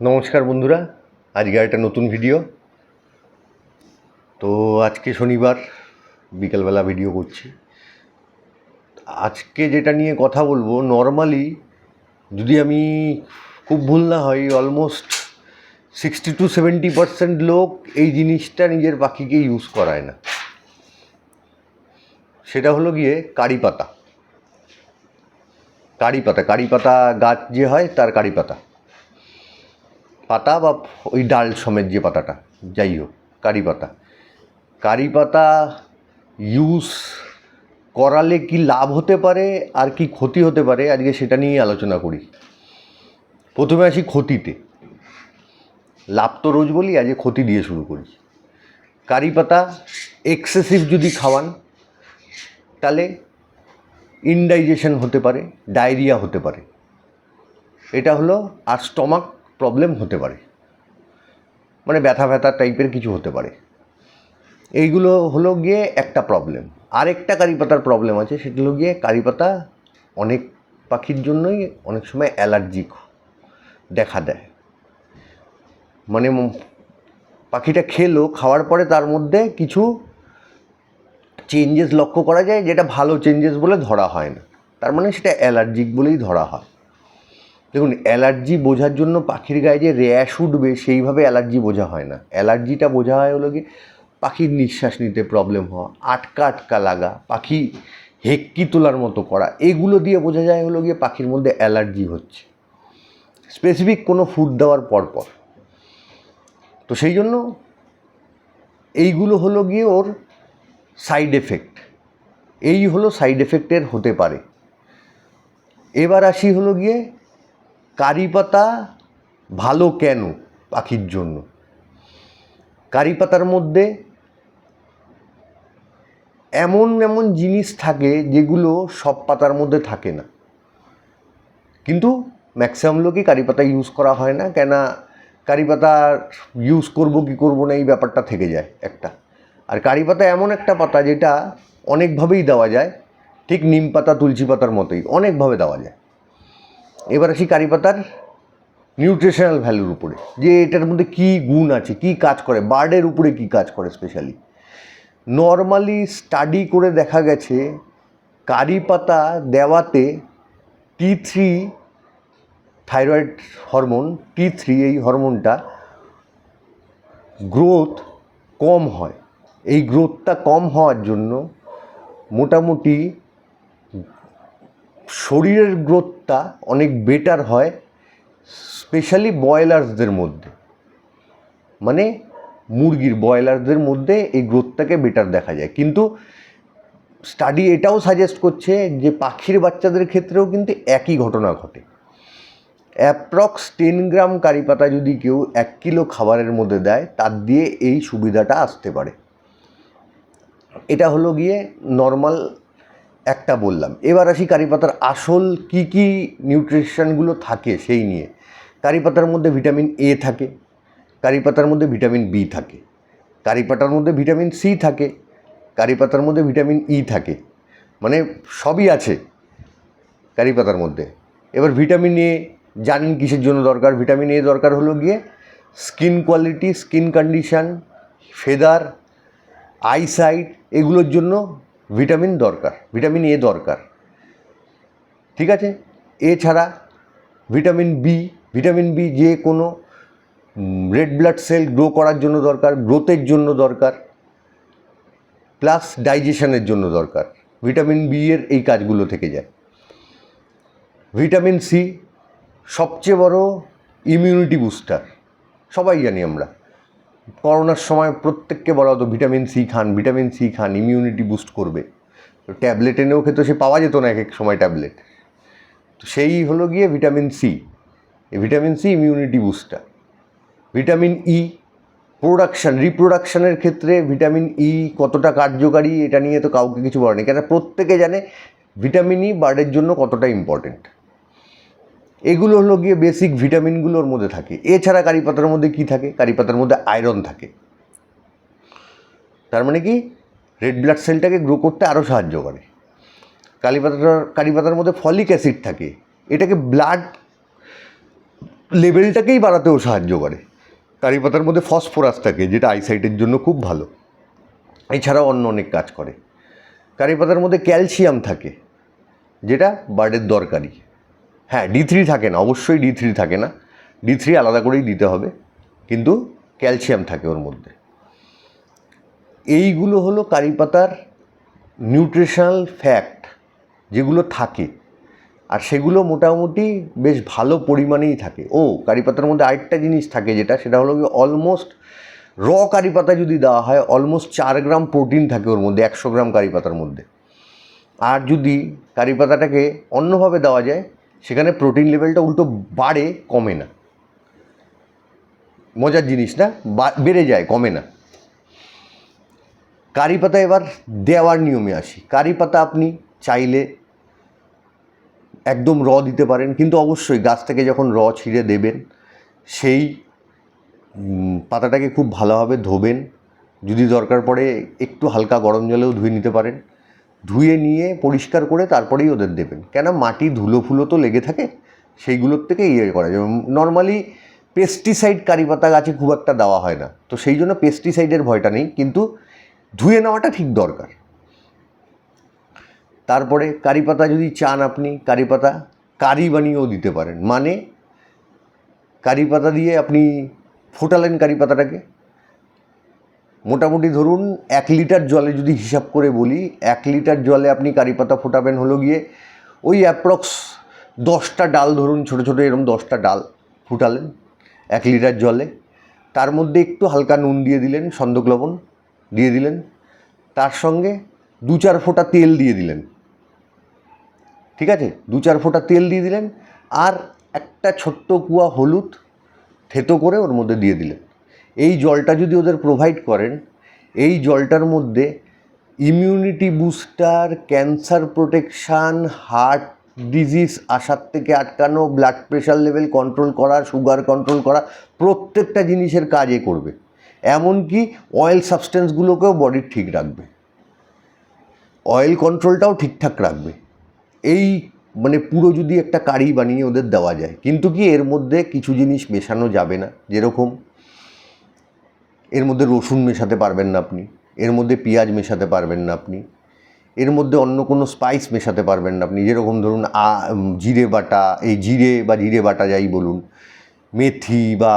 নমস্কার বন্ধুরা, আজকে একটা নতুন ভিডিও তো আজকে শনিবার, বিকালবেলা ভিডিও করছি। আজকে যেটা নিয়ে কথা বলব নর্মালি যদি আমি খুব ভুল না হয় almost sixty two seventy percent লোক এই জিনিসটা নিজের পাখিকে ইউজ করায় না। সেটা হলো গিয়ে কারি পাতা। কারি পাতা কারি পাতা গাছ যে হয়, তার কারি পাতা। পাতা বা ওই ডাল সমেত যে পাতাটা, যাই হোক, কারি পাতা। কারি পাতা ইউজ করালে কি লাভ হতে পারে আর কি ক্ষতি হতে পারে? আজকে সেটা নিয়েই আলোচনা করি। প্রথমে আসি ক্ষতিতে। লাভ তো রোজ বলি, আজকে ক্ষতি দিয়ে শুরু করি। কারি পাতা এক্সেসিভ যদি খাওয়ান, তাহলে ইনডাইজেশন হতে পারে ডায়রিয়া হতে পারে। এটা হলো আর স্টমাক প্রবলেম হতে পারে। মানে ব্যথা ব্যথা টাইপের কিছু হতে পারে। এইগুলো হলো গিয়ে একটা প্রবলেম আরেকটা কারি পাতার প্রবলেম আছে, সেটা হলো গিয়ে কারি পাতা অনেক পাখির জন্যই অনেক সময় অ্যালার্জিক দেখা দেয়। মানে পাখিটা খেলো, খাওয়ার পরে তার মধ্যে কিছু চেঞ্জেস লক্ষ্য করা যায়, যেটা ভালো চেঞ্জেস বলে ধরা হয় না। তার মানে সেটা অ্যালার্জিক বলেই ধরা হয়। দেখুন, অ্যালার্জি বোঝার জন্য পাখির গায়ে যে র্যাশ উঠবে, সেইভাবে অ্যালার্জি বোঝা হয় না। অ্যালার্জিটা বোঝা হয় হলো কি পাখির নিঃশ্বাস নিতে প্রবলেম হওয়া, আটকা আটকা লাগা, পাখি হেক্কি তোলার মতো করা, এগুলো দিয়ে বোঝা যায় হলো গিয়ে পাখির মধ্যে অ্যালার্জি হচ্ছে। স্পেসিফিক কোনো ফুড দেওয়ার পরপর। তো সেই জন্য এইগুলো হলো গিয়ে ওর সাইড এফেক্ট এই হলো সাইড এফেক্টের হতে পারে। এবার আসি হলো গিয়ে কারি পাতা ভালো কেন পাখির জন্য? কারি পাতার মধ্যে এমন এমন জিনিস থাকে যেগুলো সব পাতার মধ্যে থাকে না। কিন্তু ম্যাক্সিমাম লোকই কারি পাতা ইউজ করা হয় না, কেন কারি পাতা ইউজ করব কি করব না এই ব্যাপারটা থেকে যায় একটা। আর কারি পাতা এমন একটা পাতা যেটা অনেকভাবেই দেওয়া যায়, ঠিক নিম পাতা, তুলসী পাতার মতোই অনেকভাবে দেওয়া যায়। এবার আসি কারি পাতার নিউট্রিশনাল ভ্যালুর উপরে, যে এটার মধ্যে কী গুণ আছে, কী কাজ করে বার্ডের উপরে কী কাজ করে স্পেশালি নর্মালি স্টাডি করে দেখা গেছে কারি পাতা দেওয়াতে T three thyroid hormone T three এই হরমোনটা গ্রোথ কম হয়। এই গ্রোথটা কম হওয়ার জন্য মোটামুটি শরীরের গ্রোথটা অনেক বেটার হয় স্পেশালি বয়লার্সদের মধ্যে। মানে মুরগির বয়লারদের মধ্যে এই গ্রোথটাকে বেটার দেখা যায়। কিন্তু স্টাডি এটাও সাজেস্ট করছে যে পাখির বাচ্চাদের ক্ষেত্রেও কিন্তু একই ঘটনা ঘটে। অ্যাপ্রক্স টেন গ্রাম কারি পাতা যদি কেউ এক কিলো খাবারের মধ্যে দেয়, তার দিয়ে এই সুবিধাটা আসতে পারে। এটা হলো গিয়ে নর্মাল একটা বললাম। এবার আসি কারি পাতার আসল কি কি নিউট্রিশনগুলো থাকে সেই নিয়ে। কারি পাতার মধ্যে ভিটামিন এ থাকে, কারি পাতার মধ্যে ভিটামিন বি থাকে, কারি পাতার মধ্যে ভিটামিন সি থাকে, কারি পাতার মধ্যে ভিটামিন ই থাকে মানে সবই আছে কারি পাতার মধ্যে। এবার ভিটামিন এ জানেন কিসের জন্য দরকার? ভিটামিন এ দরকার হলো গিয়ে skin quality skin condition feather eyesight এগুলোর জন্য ভিটামিন দরকার, ভিটামিন এ দরকার। ঠিক আছে? এছাড়া ভিটামিন বি ভিটামিন বি যে কোনো রেড ব্লাড সেল গ্রো করার জন্য দরকার গ্রোথের জন্য দরকার প্লাস ডাইজেশনের জন্য দরকার। ভিটামিন বি এর এই কাজগুলো থেকে যায়। ভিটামিন সি সবচেয়ে বড় ইমিউনিটি বুস্টার সবাই জানি আমরা। করোনার সময় প্রত্যেককে বলা হতো ভিটামিন সি খান, ভিটামিন সি খান ইমিউনিটি বুস্ট করবে। তো ট্যাবলেট এনেও খেতো সে পাওয়া যেত না এক এক সময় ট্যাবলেট তো সেই হলো গিয়ে ভিটামিন সি। এই vitamin C immunity booster vitamin E production রিপ্রোডাকশানের ক্ষেত্রে ভিটামিন ই কতটা কার্যকারী, এটা নিয়ে তো কাউকে কিছু বলে নেই। কেন প্রত্যেকে জানে ভিটামিন ই বার্ডের জন্য কতটা ইম্পর্টেন্ট এগুলো হলো গিয়ে বেসিক ভিটামিনগুলোর মধ্যে থাকে। এছাড়া কারি পাতার মধ্যে কী থাকে? কারি পাতার মধ্যে আয়রন থাকে। তার মানে কি? রেড ব্লাড সেলটাকে গ্রো করতে আরও সাহায্য করে। কারি পাতাটার কারি পাতার মধ্যে ফলিক অ্যাসিড থাকে। এটাকে ব্লাড লেভেলটাকেই বাড়াতেও সাহায্য করে। কারি পাতার মধ্যে ফসফরাস থাকে, যেটা আইসাইটের জন্য খুব ভালো। এছাড়াও অন্য অনেক কাজ করে। কারি পাতার মধ্যে ক্যালসিয়াম থাকে, যেটা বার্ডের দরকারি। হ্যাঁ ডি থ্রি থাকে না, অবশ্যই ডি থ্রি থাকে না। ডি থ্রি আলাদা করেই দিতে হবে, কিন্তু ক্যালসিয়াম থাকে ওর মধ্যে। এইগুলো হলো কারি পাতার নিউট্রিশনাল ফ্যাক্ট যেগুলো থাকে। আর সেগুলো মোটামুটি বেশ ভালো পরিমাণেই থাকে। ও কারি পাতার মধ্যে আরেকটা জিনিস থাকে যেটা, সেটা হলো অলমোস্ট র কারি পাতা যদি দেওয়া হয় অলমোস্ট চার গ্রাম প্রোটিন থাকে ওর মধ্যে, একশো গ্রাম কারি পাতার মধ্যে। আর যদি কারি পাতাটাকে অন্যভাবে দেওয়া যায় সেখানে প্রোটিন লেভেলটা উল্টো বাড়ে, কমে না। মজার জিনিস না বেড়ে যায়, কমে না। কারি পাতা এবার দেওয়ার নিয়মে আসি। কারি পাতা আপনি চাইলে একদম র দিতে পারেন, কিন্তু অবশ্যই গাছ থেকে যখন র ছিঁড়ে দেবেন, সেই পাতাটাকে খুব ভালোভাবে ধোবেন। যদি দরকার পড়ে একটু হালকা গরম জলেও ধুয়ে নিতে পারেন। ধুয়ে নিয়ে পরিষ্কার করে তারপরেই ওদের দেবেন। কেন? মাটি ধুলো ফুলো তো লেগে থাকে, সেইগুলোর থেকে ইয়ে করা যায়। নর্মালি পেস্টিসাইড কারি পাতা গাছে খুব একটা দেওয়া হয় না। তো সেই জন্য পেস্টিসাইডের ভয়টা নেই, কিন্তু ধুয়ে নেওয়াটা ঠিক দরকার। তারপরে কারি পাতা যদি চান আপনি, কারি পাতা কারি বানিয়েও দিতে পারেন। মানে কারি পাতা দিয়ে আপনি ফোটালেন কারি পাতাটাকে মোটামুটি ধরুন এক লিটার জলে যদি হিসাব করে বলি, এক লিটার জলে আপনি কারি পাতা ফোটাবেন হলো গিয়ে ওই অ্যাপ্রক্স দশটা ডাল ধরুন, ছোটো ছোটো এরকম দশটা ডাল ফুটালেন এক লিটার জলে। তার মধ্যে একটু হালকা নুন দিয়ে দিলেন, সন্দক লবণ দিয়ে দিলেন। তার সঙ্গে দু চার ফোঁটা তেল দিয়ে দিলেন। ঠিক আছে? দু চার ফোঁটা তেল দিয়ে দিলেন আর একটা ছোট্ট কুয়া হলুদ থেতো করে ওর মধ্যে দিয়ে দিলেন। এই জলটা যদি ওদের প্রোভাইড করেন, এই জলটার মধ্যে immunity booster cancer protection heart disease আসার থেকে আটকানো ব্লাড প্রেশার লেভেল কন্ট্রোল করা সুগার কন্ট্রোল করা, প্রত্যেকটা জিনিসের কাজে করবে। এমনকি অয়েল সাবস্টেন্সগুলোকেও বডির ঠিক রাখবে। অয়েল কন্ট্রোলটাও ঠিকঠাক রাখবে। এই মানে পুরো যদি একটা কারি বানিয়ে ওদের দেওয়া যায়। কিন্তু কি এর মধ্যে কিছু জিনিস মেশানো যাবে না, যেরকম এর মধ্যে রসুন মেশাতে পারবেন না আপনি, এর মধ্যে পেঁয়াজ মেশাতে পারবেন না আপনি, এর মধ্যে অন্য কোনো স্পাইস মেশাতে পারবেন না আপনি, যেরকম ধরুন জিরে বাটা, এই জিরে বা জিরে বাটা যাই বলুন, মেথি বা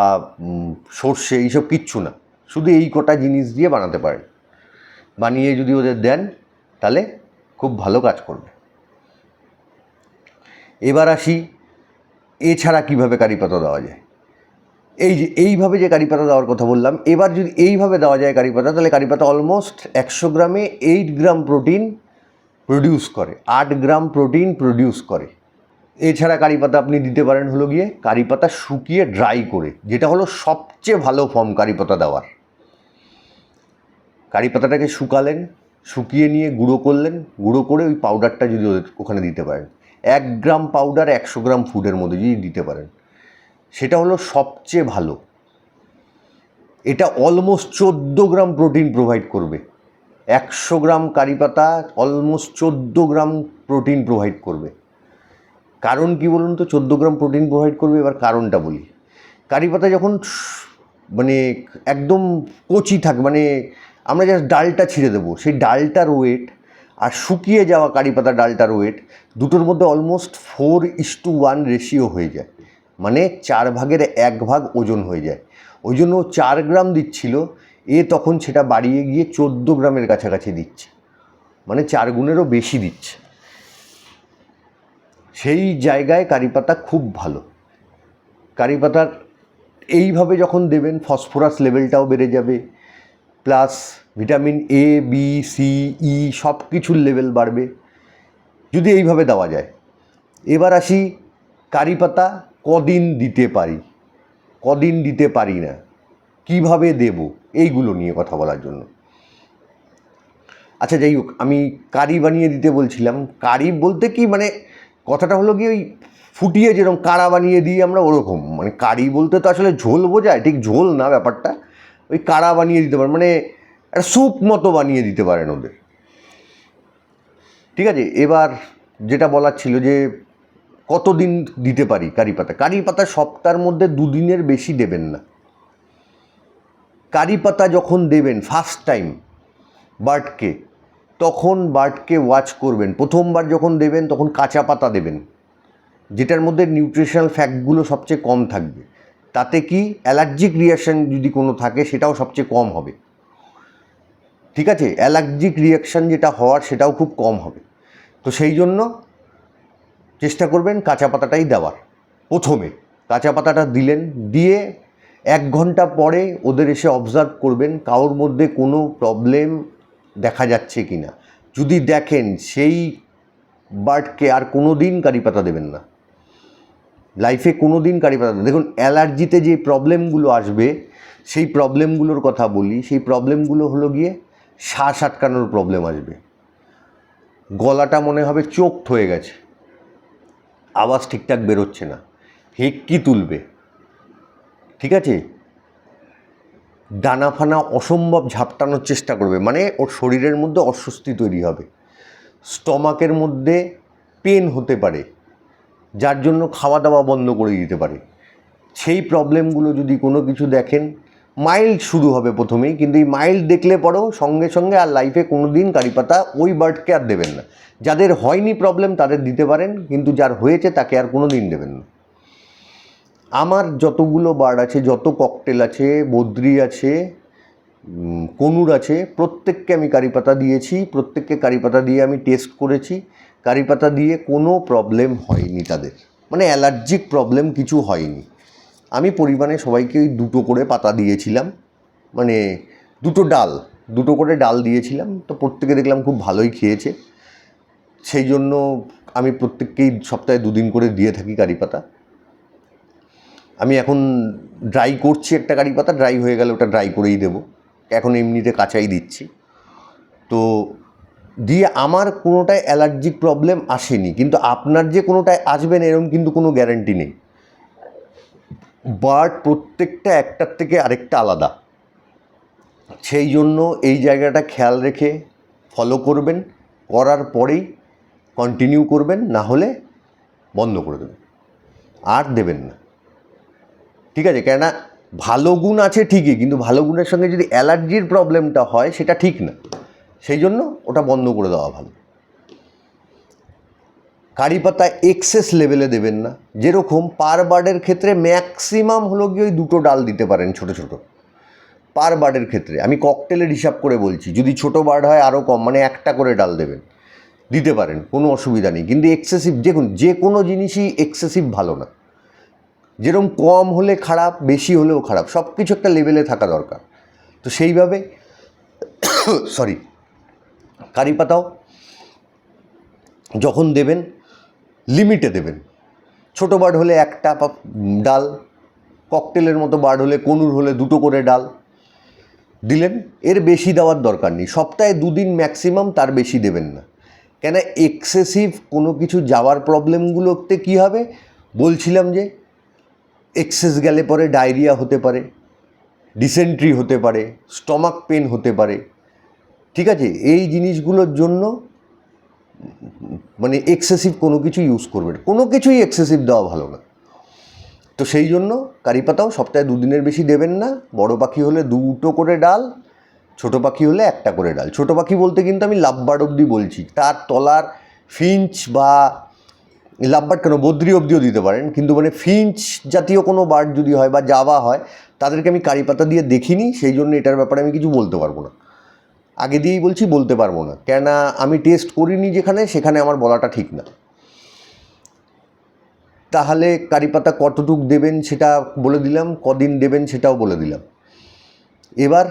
সর্ষে এইসব কিচ্ছু না, শুধু এই কটা জিনিস দিয়ে বানাতে পারেন। বানিয়ে যদি ওদের দেন, তাহলে খুব ভালো কাজ করবে। এবার আসি, এছাড়া কীভাবে কারি পাতা দেওয়া যায়? এই যে, এইভাবে যে কারি পাতা দেওয়ার কথা বললাম, এবার যদি এইভাবে দেওয়া যায় কারি পাতা, তাহলে কারি পাতা অলমোস্ট একশো গ্রামে এইট গ্রাম প্রোটিন প্রডিউস করে, আট গ্রাম প্রোটিন প্রডিউস করে। এছাড়া কারি পাতা আপনি দিতে পারেন হলো গিয়ে কারি পাতা শুকিয়ে ড্রাই করে, যেটা হলো সবচেয়ে ভালো ফর্ম কারি পাতা দেওয়ার। কারি পাতাটাকে শুকালেন, শুকিয়ে নিয়ে গুঁড়ো করলেন, গুঁড়ো করে ওই পাউডারটা যদি ওখানে দিতে পারেন। এক গ্রাম পাউডার একশো গ্রাম ফুডের মধ্যে যদি দিতে পারেন। সেটা হলো সবচেয়ে ভালো। এটা অলমোস্ট চোদ্দ গ্রাম প্রোটিন প্রোভাইড করবে। একশো গ্রাম কারি পাতা অলমোস্ট চোদ্দ গ্রাম প্রোটিন প্রোভাইড করবে। কারণ কি বলুন তো? চোদ্দ গ্রাম প্রোটিন প্রোভাইড করবে, এবার কারণটা বলি। কারি পাতা যখন মানে একদম কচি থাকে মানে আমরা জাস্ট ডালটা ছিঁড়ে দেবো, সেই ডালটার ওয়েট আর শুকিয়ে যাওয়া কারি পাতা ডালটার ওয়েট দুটোর মধ্যে almost four is two one ratio হয়ে যায়। মানে চার ভাগের এক ভাগ ওজন হয়ে যায়। ওই জন্য চার গ্রাম দিচ্ছিল, এ তখন সেটা বাড়িয়ে গিয়ে চোদ্দ গ্রামের কাছাকাছি দিচ্ছে। মানে চার গুণেরও বেশি দিচ্ছে। সেই জায়গায় কারি পাতা খুব ভালো। কারি পাতার এইভাবে যখন দেবেন, ফসফরাস লেভেলটাও বেড়ে যাবে। Plus vitamin A B C E সব কিছুর লেভেল বাড়বে। যদি এইভাবে দেওয়া যায়। এবার আসি কারি পাতা কদিন দিতে পারি? কদিন দিতে পারি না। কীভাবে দেব? এইগুলো নিয়ে কথা বলার জন্য। আচ্ছা যাই হোক, আমি কারি বানিয়ে দিতে বলছিলাম। কারি বলতে কি মানে কথাটা হলো কি ওই ফুটিয়ে যেরকম কাড়া বানিয়ে দিই আমরা, ওরকম। মানে কারি বলতে তো আসলে ঝোল বোঝায়, ঠিক ঝোল না ব্যাপারটা। ওই কাড়া বানিয়ে দিতে পারেন মানে একটা স্যুপ মতো বানিয়ে দিতে পারেন ওদের। ঠিক আছে, এবার যেটা বলার ছিল যে কতদিন দিতে পারি কারি পাতা? কারি পাতা সপ্তাহের মধ্যে দুদিনের বেশি দেবেন না। কারি পাতা যখন দেবেন ফার্স্ট টাইম বার্ডকে, তখন বার্ডকে ওয়াচ করবেন। প্রথমবার যখন দেবেন, তখন কাঁচা পাতা দেবেন, যেটার মধ্যে নিউট্রিশনাল ফ্যাক্টগুলো সবচেয়ে কম থাকবে। তাতে কি অ্যালার্জিক রিয়াকশান যদি কোনো থাকে, সেটাও সবচেয়ে কম হবে। ঠিক আছে? অ্যালার্জিক রিয়াকশান যেটা হওয়ার, সেটাও খুব কম হবে। তো সেই জন্য চেষ্টা করবেন কাঁচা পাতাটাই দেওয়ার। প্রথমে কাঁচা পাতাটা দিলেন, দিয়ে এক ঘণ্টা পরে ওদের এসে অবজার্ভ করবেন কারোর মধ্যে কোনো প্রবলেম দেখা যাচ্ছে কি না যদি দেখেন সেই বার্ডকে আর কোনো দিন কারি পাতা দেবেন না। লাইফে কোনো দিন কারি পাতা দেবেন দেখুন অ্যালার্জিতে যে প্রবলেমগুলো আসবে, সেই প্রবলেমগুলোর কথা বলি, সেই প্রবলেমগুলো হলো গিয়ে শ্বাস আটকানোর প্রবলেম আসবে। গলাটা মনে হবে চোখ হয়ে গেছে। আওয়াজ ঠিকঠাক বেরোচ্ছে না। হেঁকি তুলবে? ঠিক আছে? ডানা ফানা অসম্ভব ঝাপটানোর চেষ্টা করবে মানে ওর শরীরের মধ্যে অস্বস্তি তৈরি হবে। স্টমাকের মধ্যে পেন হতে পারে, যার জন্য খাওয়া দাওয়া বন্ধ করে দিতে পারে। সেই প্রবলেমগুলো যদি কোনো কিছু দেখেন মাইল্ড শুরু হবে প্রথমেই, কিন্তু এই মাইল্ড দেখলে পরেও সঙ্গে সঙ্গে আর লাইফে কোনো দিন কারি পাতা ওই বার্ডকে আর দেবেন না। যাদের হয়নি প্রবলেম তাদের দিতে পারেন, কিন্তু যার হয়েছে তাকে আর কোনো দিন দেবেন না। আমার যতগুলো বার্ড আছে, যত ককটেল আছে, বদ্রি আছে কনুর আছে, প্রত্যেককে আমি কারি পাতা দিয়েছি, প্রত্যেককে কারি পাতা দিয়ে আমি টেস্ট করেছি। কারি পাতা দিয়ে কোনো প্রবলেম হয়নি তাদের। মানে অ্যালার্জিক প্রবলেম কিছু হয়নি। আমি পরিমাণে সবাইকে দুটো করে পাতা দিয়েছিলাম মানে দুটো ডাল, দুটো করে ডাল দিয়েছিলাম, তো প্রত্যেকে দেখলাম খুব ভালোই খেয়েছে। সেই জন্য আমি প্রত্যেককেই সপ্তাহে দুদিন করে দিয়ে থাকি কারি পাতা। আমি এখন ড্রাই করছি একটা কারি পাতা ড্রাই হয়ে গেলে ওটা ড্রাই করেই দেবো। এখন এমনিতে কাঁচাই দিচ্ছি। তো দিয়ে আমার কোনোটায় অ্যালার্জিক প্রবলেম আসেনি, কিন্তু আপনার যে কোনোটায় আসবেন এরকম কিন্তু কোনো গ্যারান্টি নেই। বার্ড প্রত্যেকটা একটার থেকে আরেকটা আলাদা। সেই জন্য এই জায়গাটা খেয়াল রেখে ফলো করবেন, করার পরেই কন্টিনিউ করবেন, না হলে বন্ধ করে দেবেন। আর দেবেন না। ঠিক আছে? কেননা ভালো গুণ আছে ঠিকই, কিন্তু ভালো গুণের সঙ্গে যদি অ্যালার্জির প্রবলেমটা হয়, সেটা ঠিক না। সেই জন্য ওটা বন্ধ করে দেওয়া ভালো। কারি পাতা এক্সেস লেভেলে দেবেন না। যেরকম পার বার্ডের ক্ষেত্রে ম্যাক্সিমাম হলো গিয়ে ওই দুটো ডাল দিতে পারেন ছোট ছোট। পার বার্ডের ক্ষেত্রে। আমি ককটেলের হিসাব করে বলছি, যদি ছোট বার্ড হয় আরও কম মানে একটা করে ডাল দেবেন। দিতে পারেন, কোনো অসুবিধা নেই। কিন্তু এক্সেসিভ দেখুন, যে কোনো জিনিসই এক্সেসিভ ভালো না। যেরকম কম হলে খারাপ, বেশি হলেও খারাপ সব কিছু একটা লেভেলে থাকা দরকার। তো সেইভাবে সরি কারি পাতাও যখন দেবেন লিমিটে দেবেন। ছোটো বার্ড হলে একটা ডাল, ককটেলের মতো বার্ড হলে কনুর হলে দুটো করে ডাল দিলেন। এর বেশি দেওয়ার দরকার নেই। সপ্তাহে দুদিন ম্যাক্সিমাম তার বেশি দেবেন না। কেন এক্সেসিভ কোনো কিছু যাওয়ার প্রবলেমগুলোতে কী হবে? বলছিলাম যে, এক্সেস গেলে পরে ডায়রিয়া হতে পারে, ডিসেন্ট্রি হতে পারে, স্টমাক পেন হতে পারে। ঠিক আছে? এই জিনিসগুলোর জন্য মানে এক্সেসিভ কোনো কিছু ইউজ করবেন কোনো কিছুই এক্সেসিভ দেওয়া ভালো না। তো সেই জন্য কারি পাতাও সপ্তাহে দুদিনের বেশি দেবেন না। বড় পাখি হলে দুটো করে ডাল, ছোট পাখি হলে একটা করে ডাল। ছোট পাখি বলতে কিন্তু আমি লাভবার্ড অবধি বলছি। তার তলার ফিঞ্চ বা লাভবার্ড কেন বদ্রি অবধিও দিতে পারেন। কিন্তু মানে ফিঞ্চ জাতীয় কোনো বার্ড যদি হয় বা জাবা হয়, তাদেরকে আমি কারি পাতা দিয়ে দেখিনি। সেই জন্য এটার ব্যাপারে আমি কিছু বলতে পারব না। আগে দিয়েই বলছি, বলতে পারব না। কেননা আমি টেস্ট করিনি যেখানে, সেখানে আমার বলাটা ঠিক না। তাহলে কারি পাতা কতটুক দেবেন সেটা বলে দিলাম, কদিন দেবেন সেটাও বলে দিলাম। এবার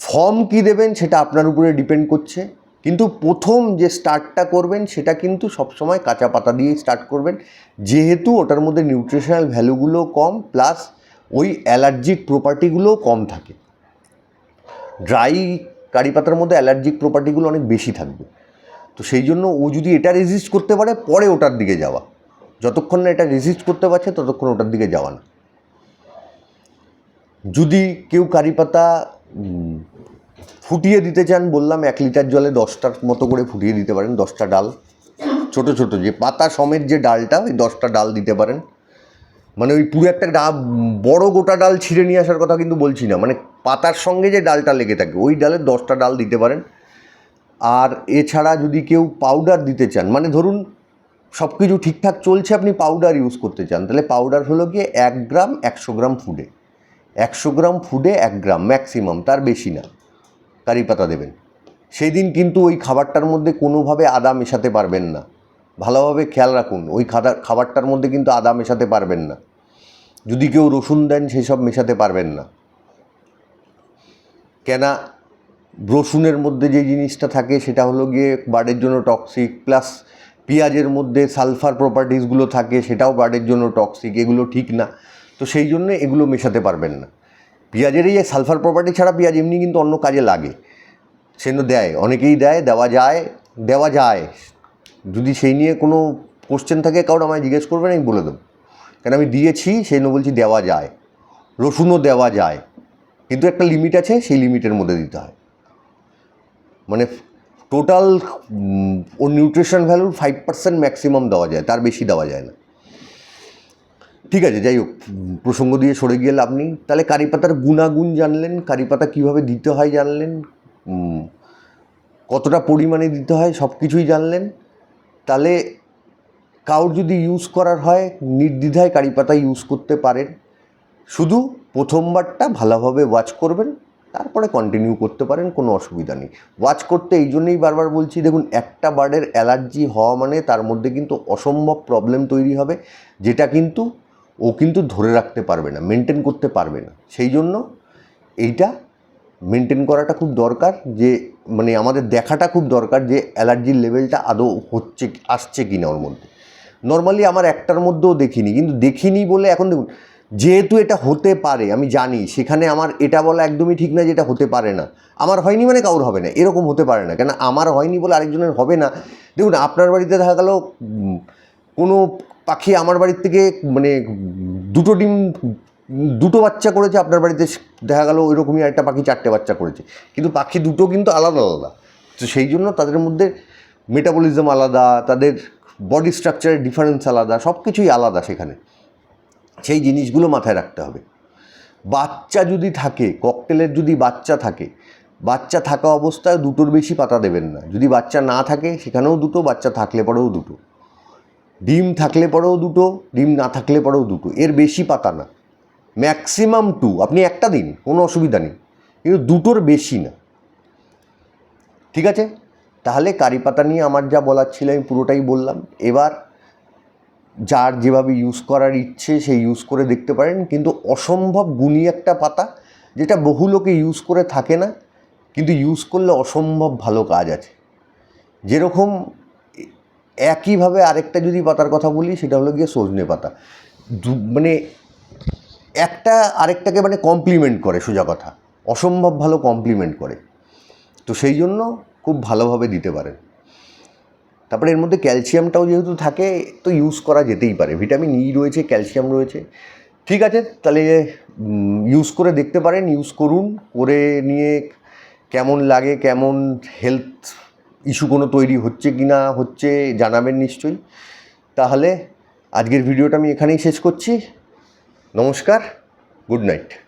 ফর্ম কি দেবেন সেটা আপনার উপরে ডিপেন্ড করছে। কিন্তু প্রথম যে স্টার্টটা করবেন, সেটা কিন্তু সবসময় কাঁচা পাতা দিয়েই স্টার্ট করবেন। যেহেতু ওটার মধ্যে নিউট্রিশনাল ভ্যালুগুলো কম প্লাস ওই অ্যালার্জিক প্রপার্টিগুলোও কম থাকে। ড্রাই কারি পাতার মধ্যে অ্যালার্জিক প্রপার্টিগুলো অনেক বেশি থাকবে। তো সেই জন্য ও যদি এটা রেজিস্ট করতে পারে, পরে ওটার দিকে যাওয়া। যতক্ষণ না এটা রেজিস্ট করতে পারছে, ততক্ষণ ওটার দিকে যাওয়া না। যদি কেউ কারি পাতা ফুটিয়ে দিতে চান, বললাম এক লিটার জলে দশটার মতো করে ফুটিয়ে দিতে পারেন, দশটা ডাল। ছোট ছোট যে পাতা সমেত যে ডালটা, ওই দশটা ডাল দিতে পারেন। মানে ওই পুরো একটা ডা বড় গোটা ডাল ছিঁড়ে নিয়ে আসার কথা কিন্তু বলছি না। মানে পাতার সঙ্গে যে ডালটা লেগে থাকে, ওই ডালের দশটা ডাল দিতে পারেন। আর এছাড়া যদি কেউ পাউডার দিতে চান মানে ধরুন সব কিছু ঠিকঠাক চলছে, আপনি পাউডার ইউজ করতে চান, তাহলে পাউডার হলো গিয়ে এক গ্রাম একশো গ্রাম ফুডে একশো গ্রাম ফুডে এক গ্রাম ম্যাক্সিমাম তার বেশি না। কারি পাতা দেবেন। সেই দিন কিন্তু ওই খাবারটার মধ্যে কোনোভাবে আদা মেশাতে পারবেন না। ভালোভাবে খেয়াল রাখুন, ওই খাদা, খাবারটার মধ্যে কিন্তু আদা মেশাতে পারবেন না। যদি কেউ রসুন দেন, সেসব মেশাতে পারবেন না। কেনা রসুনের মধ্যে যে জিনিসটা থাকে, সেটা হলো গিয়ে বার্ডের জন্য টক্সিক প্লাস পেঁয়াজের মধ্যে সালফার প্রপার্টিসগুলো থাকে, সেটাও বার্ডের জন্য টক্সিক এগুলো ঠিক না। তো সেই জন্য এগুলো মেশাতে পারবেন না। পেঁয়াজের এই সালফার প্রপার্টি ছাড়া পেঁয়াজ এমনি কিন্তু অন্য কাজে লাগে। সেজন্য দেয়, অনেকেই দেয়, দেওয়া যায় দেওয়া যায়। যদি সেই নিয়ে কোনো কোশ্চেন থাকে কারণ আমায় জিজ্ঞেস করবেন, আমি বলে দেবো। কেন আমি দিয়েছি, সেই জন্য বলছি দেওয়া যায়। রসুনও দেওয়া যায়। কিন্তু একটা লিমিট আছে, সেই লিমিটের মধ্যে দিতে হয়। মানে টোটাল ওর নিউট্রিশন ভ্যালুর ফাইভ পার্সেন্ট ম্যাক্সিমাম দেওয়া যায়, তার বেশি দেওয়া যায় না। ঠিক আছে, যাই হোক প্রসঙ্গ দিয়ে সরে লাভ নেই। তাহলে কারি পাতার গুণাগুণ জানলেন, কারি পাতা কীভাবে দিতে হয় জানলেন কতটা পরিমাণে দিতে হয় সব কিছুই জানলেন। তাহলে কাউর যদি ইউজ করার হয়, নির্দ্বিধায় কারি পাতা ইউজ করতে পারেন। শুধু প্রথমবারটা ভালোভাবে ওয়াচ করবেন, তারপরে কন্টিনিউ করতে পারেন, কোনো অসুবিধা নেই। ওয়াচ করতে এই জন্যেই বারবার বলছি, দেখুন, একটা বার্ডের অ্যালার্জি হওয়া মানে তার মধ্যে কিন্তু অসম্ভব প্রবলেম তৈরি হবে, যেটা কিন্তু ও কিন্তু ধরে রাখতে পারবে না মেনটেন করতে পারবে না। সেই জন্য এইটা মেনটেন করাটা খুব দরকার যে মানে আমাদের দেখাটা খুব দরকার যে অ্যালার্জির লেভেলটা আদৌ হচ্ছে আসছে কি না ওর মধ্যে। নর্মালি আমার একটার মধ্যেও দেখিনি, কিন্তু দেখিনি বলে এখন দেখুন, যেহেতু এটা হতে পারে, আমি জানি, সেখানে আমার এটা বলা একদমই ঠিক না যে এটা হতে পারে না। আমার হয়নি মানে কারোর হবে না, এরকম হতে পারে না, কেন আমার হয়নি বলে আরেকজনের হবে না। দেখুন, আপনার বাড়িতে দেখা গেল কোনো পাখি আমার বাড়ির থেকে মানে দুটো ডিম দুটো বাচ্চা করেছে আপনার বাড়িতে, দেখা গেল ওই রকমই একটা পাখি, চারটে বাচ্চা করেছে। কিন্তু পাখি দুটো কিন্তু আলাদা আলাদা। তো সেই জন্য তাদের মধ্যে মেটাবলিজম আলাদা, তাদের বডি স্ট্রাকচারের ডিফারেন্স আলাদা সব কিছুই আলাদা সেখানে। সেই জিনিসগুলো মাথায় রাখতে হবে। বাচ্চা যদি থাকে ককটেলের যদি বাচ্চা থাকে, বাচ্চা থাকা অবস্থায় দুটোর বেশি পাতা দেবেন না। যদি বাচ্চা না থাকে, সেখানেও দুটো, বাচ্চা থাকলে পরেও দুটো। ডিম থাকলে পরেও দুটো, ডিম না থাকলে পরেও দুটো। এর বেশি পাতা না। ম্যাক্সিমাম টু আপনি একটা দিন, কোনো অসুবিধা নেই। কিন্তু দুটোর বেশি না। ঠিক আছে? তাহলে কারি পাতা নিয়ে আমার যা বলার ছিল আমি পুরোটাই বললাম। এবার যার যেভাবে ইউজ করার ইচ্ছে, সে ইউজ করে দেখতে পারেন। কিন্তু অসম্ভব গুণী একটা পাতা, যেটা বহু লোকে ইউজ করে থাকে না, কিন্তু ইউজ করলে অসম্ভব ভালো কাজ আছে। যেরকম একইভাবে আরেকটা যদি পাতার কথা বলি, সেটা হলো গিয়ে সজনে পাতা। মানে একটা আরেকটাকে মানে কমপ্লিমেন্ট করে, সোজা কথা। অসম্ভব ভালো কমপ্লিমেন্ট করে। তো সেই জন্য খুব ভালোভাবে দিতে পারেন। তারপরে এর মধ্যে ক্যালসিয়ামটাও যেহেতু থাকে, তো ইউজ করা যেতেই পারে। ভিটামিন ই রয়েছে, ক্যালসিয়াম রয়েছে। ঠিক আছে, তাহলে ইউজ করে দেখতে পারেন ইউজ করুন, করে নিয়ে কেমন লাগে, কেমন হেলথ ইস্যু কোনো তৈরি হচ্ছে কি না হচ্ছে, জানাবেন নিশ্চয়ই। তাহলে, আজকের ভিডিওটা আমি এখানেই শেষ করছি। নমস্কার গুড নাইট।